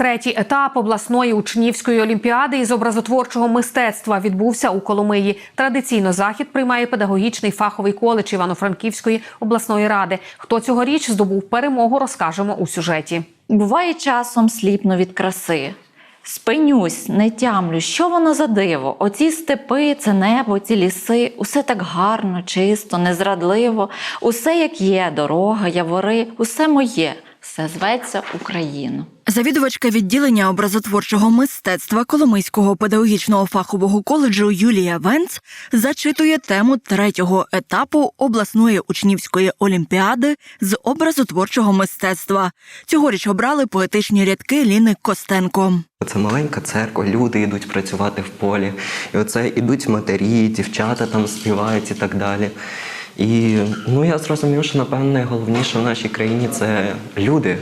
Третій етап обласної учнівської олімпіади із образотворчого мистецтва відбувся у Коломиї. Традиційно захід приймає педагогічний фаховий коледж Івано-Франківської обласної ради. Хто цьогоріч здобув перемогу, розкажемо у сюжеті. Буває часом сліпну від краси. Спинюсь, не тямлю, що воно за диво. Оці степи, це небо, ці ліси, усе так гарно, чисто, незрадливо, усе як є, дорога, явори, усе моє, все зветься Україна. Завідувачка відділення образотворчого мистецтва Коломийського педагогічного фахового коледжу Юлія Венц зачитує тему третього етапу обласної учнівської олімпіади з образотворчого мистецтва. Цьогоріч обрали поетичні рядки Ліни Костенко. Це маленька церква, люди йдуть працювати в полі. І оце ідуть матері, дівчата там співають і так далі. І ну я зрозумів, що напевно найголовніше в нашій країні це люди,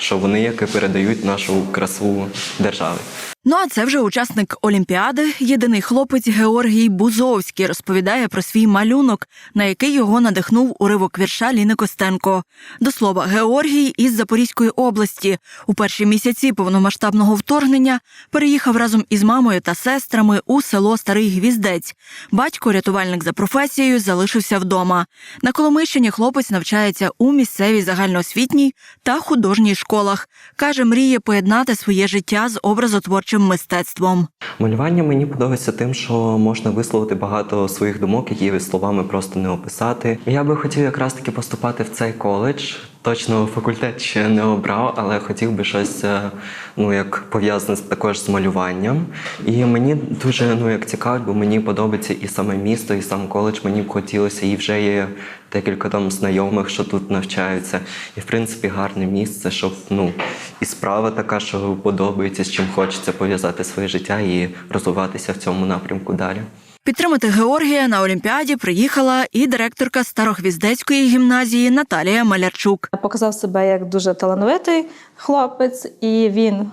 що вони як і передають нашу красу держави. Ну а це вже учасник Олімпіади, єдиний хлопець Георгій Бузовський розповідає про свій малюнок, на який його надихнув уривок вірша Ліни Костенко. До слова, Георгій із Запорізької області у перші місяці повномасштабного вторгнення переїхав разом із мамою та сестрами у село Старий Гвіздець. Батько, рятувальник за професією, залишився вдома. На Коломийщині хлопець навчається у місцевій загальноосвітній та художній школах. каже, мріє поєднати своє життя з образотворчим мистецтвом. Малювання мені подобається тим, що можна висловити багато своїх думок, які словами просто не описати. Я би хотів якраз таки поступати в цей коледж. Точно факультет ще не обрав, але хотів би щось е, ну як пов'язане також з малюванням. І мені дуже ну як цікаво, бо мені подобається і саме місто, і сам коледж. Мені б хотілося, і вже є декілька там знайомих, що тут навчаються. І в принципі гарне місце, щоб ну і справа така, що подобається, з чим хочеться пов'язати своє життя і розвиватися в цьому напрямку далі. Підтримати Георгія на Олімпіаді приїхала і директорка Старохвіздецької гімназії Наталія Малярчук. Показав себе як дуже талановитий хлопець, і він е,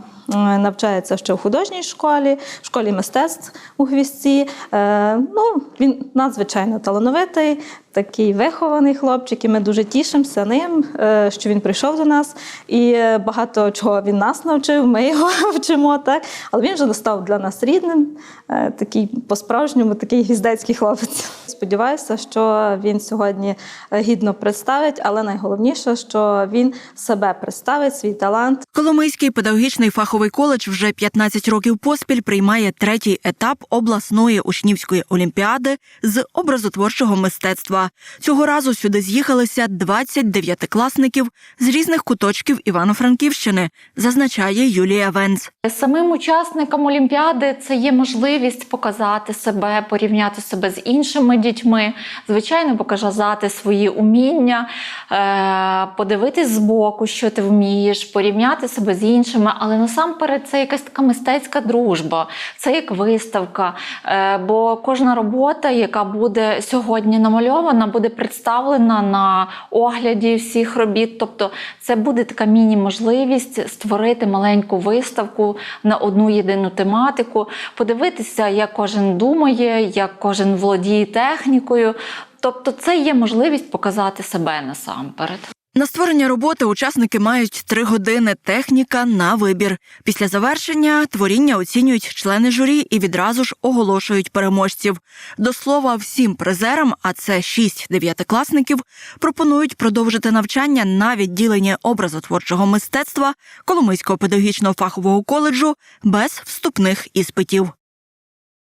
навчається ще в художній школі, в школі мистецтв у Гвіздці. Е, Ну, він надзвичайно талановитий, такий вихований хлопчик, і ми дуже тішимося ним, е, що він прийшов до нас. І е, багато чого він нас навчив, ми його вчимо. Так? Але він вже став для нас рідним, е, такий по-справжньому, такий гвіздецький хлопець. Сподіваюся, що він сьогодні гідно представить, але найголовніше, що він себе представить, свій талант. Коломийський педагогічний фаховий коледж вже 15 років поспіль приймає третій етап обласної учнівської олімпіади з образотворчого мистецтва. Цього разу сюди з'їхалися 20 дев'ятикласників з різних куточків Івано-Франківщини, зазначає Юлія Венц. Самим учасникам Олімпіади це є можливість показати себе, порівняти себе з іншими дітьми, звичайно, показати свої уміння, е, подивитись збоку, що ти вмієш, порівняти себе з іншими. Але насамперед це якась така мистецька дружба, це як виставка. Е, Бо кожна робота, яка буде сьогодні намальована, буде представлена на огляді всіх робіт. Тобто, це буде така міні-можливість створити маленьку виставку на одну єдину тематику, подивитися, як кожен думає, як кожен володіє технікою. Тобто, це є можливість показати себе насамперед. На створення роботи учасники мають три години техніка на вибір. Після завершення творіння оцінюють члени журі і відразу ж оголошують переможців. До слова, всім призерам, а це шість дев'ятикласників, пропонують продовжити навчання на відділенні образотворчого мистецтва Коломийського педагогічного фахового коледжу без вступних іспитів.